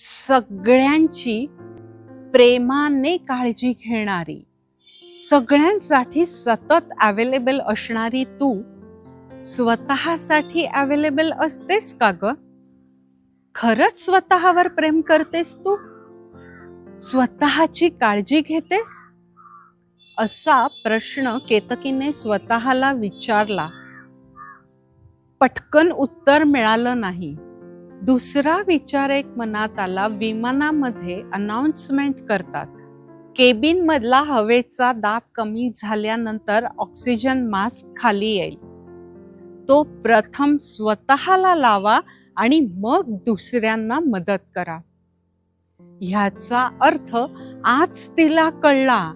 सगळ्यांची प्रेमाने काळजी घेणारी सगळ्यांसाठी सतत अवेलेबल असणारी तू स्वतःसाठी अवेलेबल असतेस का ग? खरंच स्वतःवर प्रेम करतेस तू? स्वतःची काळजी घेतेस? असा प्रश्न केतकीने स्वतःला विचारला. पटकन उत्तर मिळालं नाही. दुसरा विचार एक मनात आला विमानामध्ये अनाउन्समेंट करतात. केबिन मधला हवेचा दाब कमी झाल्यानंतर ऑक्सिजन मास्क खाली येईल. तो प्रथम स्वतःला लावा आणि मग दुसऱ्यांना मदत करा. ह्याचा अर्थ आज तिला कळला.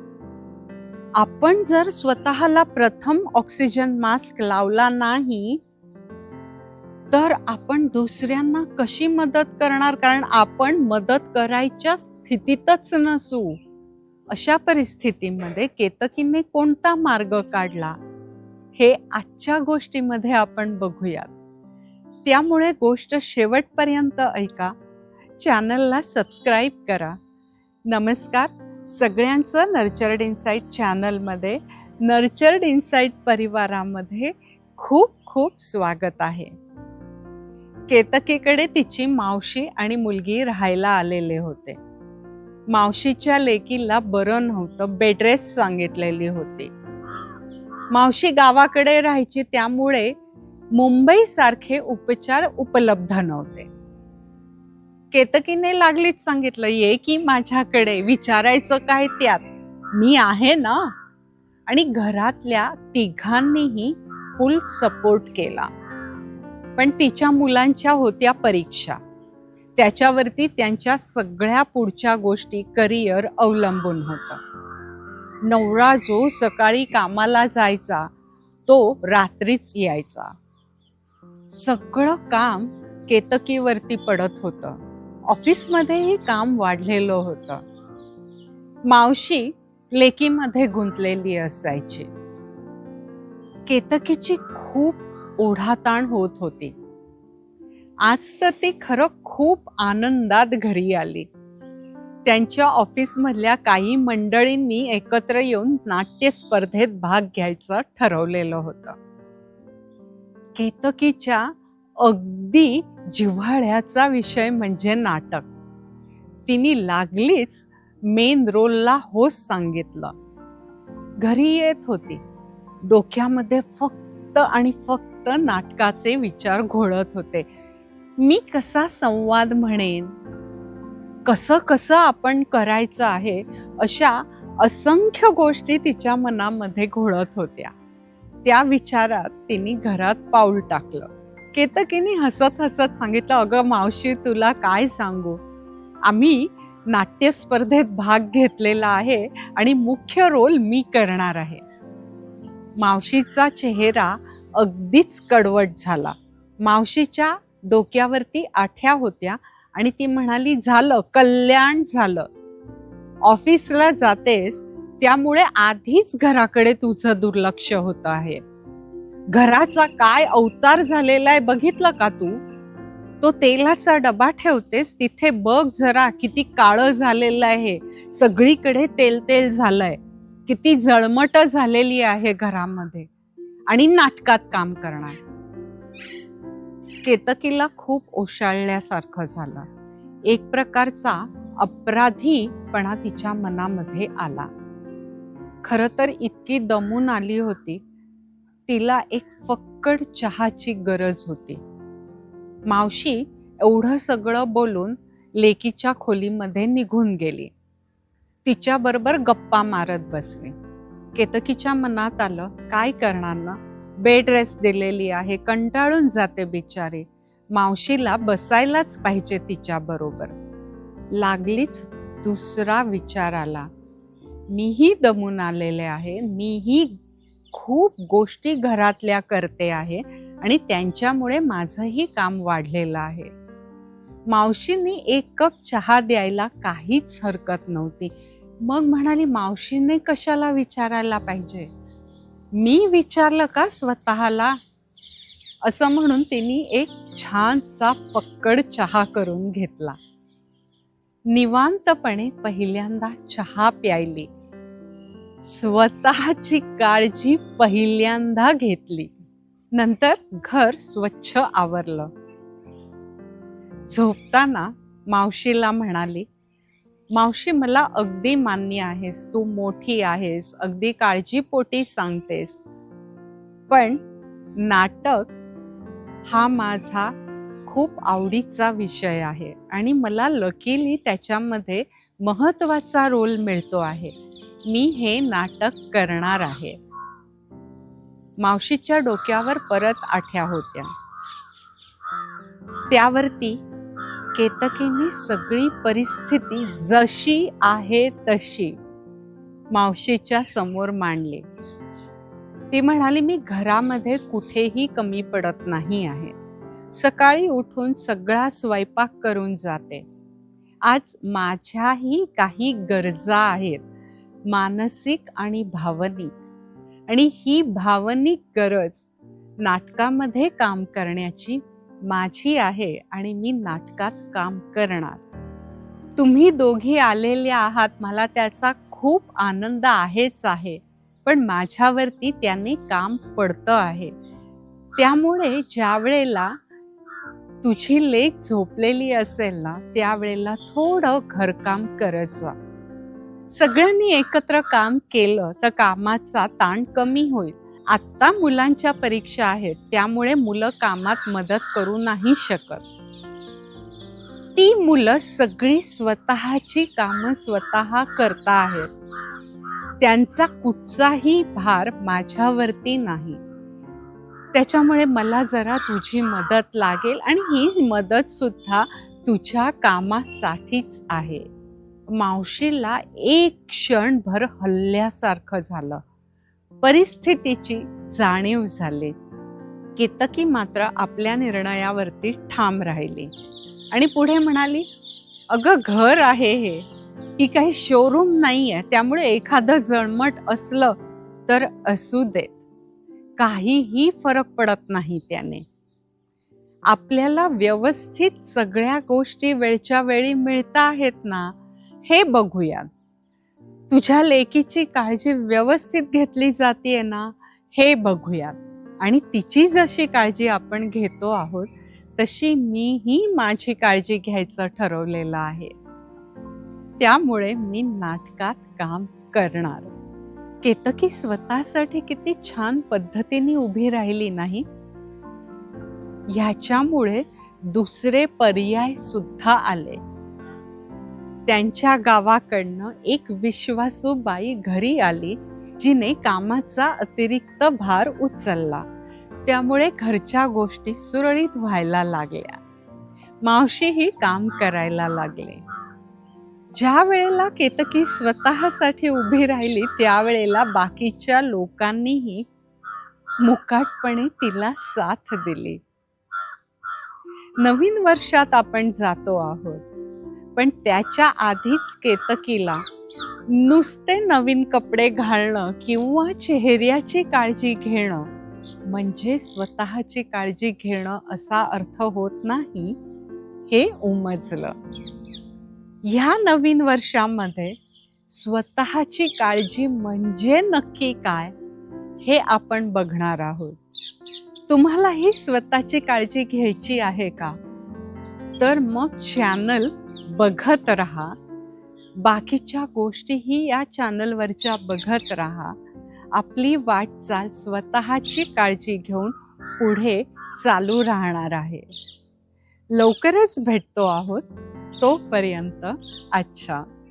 आपण जर स्वतःला प्रथम ऑक्सिजन मास्क लावला नाही तर आपण दुसऱ्यांना कशी मदत करणार? कारण आपण मदत करायच्या स्थितीतच नसू. अशा परिस्थितीमध्ये केतकीने कोणता मार्ग काढला? हे आजच्या गोष्टीमध्ये आपण बघूयात. त्यामुळे गोष्ट शेवटपर्यंत ऐका. चॅनलला सबस्क्राईब करा. नमस्कार. सगळ्यांचं नर्चर्ड इन्साईट चॅनलमध्ये नर्चर्ड इन्साईट परिवारामध्ये खूप खूप स्वागत आहे. केतकीकडे तिची मावशी आणि मुलगी राहायला आलेले होते. मावशीच्या लेकीला बरं नव्हतं बेडरेस्ट सांगितलेली होती. मावशी गावाकडे राहायची त्यामुळे मुंबईसारखे उपचार उपलब्ध नव्हते. केतकीने लागलीच सांगितलं ये की माझ्याकडे विचारायचं काय त्यात? मी आहे ना? आणि घरातल्या तिघांनीही फुल सपोर्ट केला. पण तिच्या मुलांच्या होत्या परीक्षा. त्याच्यावरती त्यांच्या सगळ्या पुढच्या गोष्टी करिअर अवलंबून होतं. नवरा जो सकाळी कामाला जायचा तो रात्रीच यायचा. सगळं काम केतकीवरती पडत होतं. ऑफिसमध्येही काम वाढलेलं होतं. मावशी लेकीमध्ये गुंतलेली असायची. केतकीची खूप ओढाताण होत होती. आज तर ती खरं खूप आनंदात घरी आली. त्यांच्या ऑफिसमधल्या काही मंडळींनी एकत्र येऊन नाट्य स्पर्धेत भाग घ्यायचं ठरवलेलं होतं. केतकीच्या अगदी जिव्हाळ्याचा विषय म्हणजे नाटक. तिने लागलीच मेन रोलला होस सांगितलं. घरी येत होती. डोक्यामध्ये फक्त फक्त आणि फक्त नाटकाचे विचार घोळत होते. मी कसा संवाद म्हणेन? कसं कसं आपण करायचं आहे अशा असंख्य गोष्टी तिच्या मनामध्ये घोळत होत्या. त्या विचारात तिने घरात पाऊल टाकलं. केतकीने हसत हसत सांगितलं अगं मावशी तुला काय सांगू? आम्ही नाट्यस्पर्धेत भाग घेतलेला आहे आणि मुख्य रोल मी करणार आहे. मावशीचा चेहरा अगदीच कडवट झाला. मावशीच्या डोक्यावरती आठ्या होत्या आणि ती म्हणाली झालं कल्याण झालं. ऑफिसला जातेस त्यामुळे आधीच घराकडे तुझं दुर्लक्ष होत आहे. घराचा काय अवतार झालेला आहे बघितलं का तू? तो तेलाचा डबा ठेवतेस तिथे बघ जरा किती काळं झालेलं आहे. सगळीकडे तेल तेल झालंय. किती जळमट झालेली आहे घरामध्ये आणि नाटकात काम करणार. केतकीला खूप ओशाळल्यासारखं झालं. एक प्रकारचा अपराधीपणा तिच्या मनामध्ये आला. खर तर इतकी दमून आली होती. तिला एक फक्कड चहाची गरज होती. मावशी एवढं सगळं बोलून लेकीच्या खोलीमध्ये निघून गेली. तिच्याबरोबर गप्पा मारत बसली. केतकीच्या मनात आलं काय करणार ना? बेड रेस्ट दिलेली आहे कंटाळून जाते बिचारी. मावशीला बसायलाच पाहिजे तिच्या बरोबर लागलीच दुसरा विचार आला. मीही दमून आलेले आहे मीही खूप गोष्टी घरातल्या करते आहे आणि त्यांच्यामुळे माझंही काम वाढलेलं आहे. मावशींनी एक कप चहा द्यायला काहीच हरकत नव्हती. मग म्हणाली मावशीने कशाला विचारायला पाहिजे? मी विचारलं का स्वतःला? असं म्हणून तिने एक छानसा पक्कड चहा करून घेतला. निवांतपणे पहिल्यांदा चहा प्यायली. स्वतःची काळजी पहिल्यांदा घेतली. नंतर घर स्वच्छ आवरलं. झोपताना मावशीला म्हणाली मावशी मला अगदी मान्य आहेस. तू मोठी आहेस. अगदी काळजीपोटी सांगतेस. पण नाटक हा माझा खूप आवडीचा विषय आहे आणि मला लकीली त्याच्यामध्ये महत्त्वाचा रोल मिळतो आहे. मी हे नाटक करणार आहे. मावशीच्या डोक्यावर परत आठ्या होत्या. त्यावरती केतकीने सगळी परिस्थिती जशी आहे तशी मावशीच्या समोर मांडली. ती म्हणाली मी घरामध्ये कुठेही कमी पडत नाही आहे. सकाळी उठून सगळा स्वयंपाक करून जाते. आज माझ्याही काही गरजा आहेत मानसिक आणि भावनिक. आणि ही भावनिक गरज नाटकामध्ये काम करण्याची माझी आहे आणि मी नाटकात काम करणार. तुम्ही दोघी आलेल्या आहात मला त्याचा खूप आनंद आहेच आहे पण माझ्यावरती त्यांनी काम पडतं आहे. त्यामुळे ज्या वेळेला तुझी लेख झोपलेली असेल ना त्यावेळेला थोडं घरकाम करत जा सगळ्यांनी एकत्र काम केलं तर कामाचा ताण कमी होईल. आत्ता मुलांच्या परीक्षा आहेत त्यामुळे मुलं कामात मदत करू नाही शकत. ती मुलं सगळी स्वतःची कामं स्वतः करता आहेत. त्यांचा कुठचाही भार माझ्यावरती नाही. त्याच्यामुळे मला जरा तुझी मदत लागेल आणि हीच मदत सुद्धा तुझ्या कामासाठीच आहे. मावशीला एक क्षणभर हल्ल्यासारखं झालं. परिस्थितीची जाणीव झाली. केतकी मात्र आपल्या निर्णयावरती ठाम राहिली. आणि पुढे म्हणाली अगं घर आहे हे. ही काही शोरूम नाही आहे त्यामुळे एखादं जणमट असलं तर असू दे. काहीही फरक पडत नाही त्याने. आपल्याला व्यवस्थित सगळ्या गोष्टी वेळच्या वेळी मिळता आहेत ना हे बघूयात. तुझ्या लेकीची काळजी व्यवस्थित घेतली जाते ना हे बघूयात. आणि तिची जशी काळजी आपण घेतो आहोत तशी मीही माझी काळजी घ्यायचं ठरवलेलं आहे. त्यामुळे मी नाटकात काम करणार. केतकी स्वतःसाठी किती छान पद्धतीने उभी राहिली नाही? ह्याच्यामुळे दुसरे पर्याय सुद्धा आले. त्यांच्या गावाकडनं एक विश्वासू बाई घरी आली जिने कामाचा अतिरिक्त भार उचलला. त्यामुळे घरच्या गोष्टी सुरळीत व्हायला लागल्या. मावशीही काम करायला लागले. ज्या वेळेला केतकी स्वतःसाठी उभी राहिली त्यावेळेला बाकीच्या लोकांनीही मुकाटपणे तिला साथ दिली. नवीन वर्षात आपण जातो आहोत. पण त्याच्या आधीच केतकीला नुसते नवीन कपडे घालणं किंवा चेहऱ्याची काळजी घेणं म्हणजे स्वतःची काळजी घेणं असा अर्थ होत नाही हे उमजलं. ह्या नवीन वर्षामध्ये स्वतःची काळजी म्हणजे नक्की काय हे आपण बघणार आहोत. तुम्हाला ही स्वतःची काळजी घ्यायची आहे का? तर मग चॅनल बघत राहा. बाकीच्या गोष्टीही या चॅनलवरच्या बघत राहा. आपली वाटचाल स्वतःची काळजी घेऊन पुढे चालू राहणार आहे. लवकरच भेटतो आहोत. तोपर्यंत अच्छा.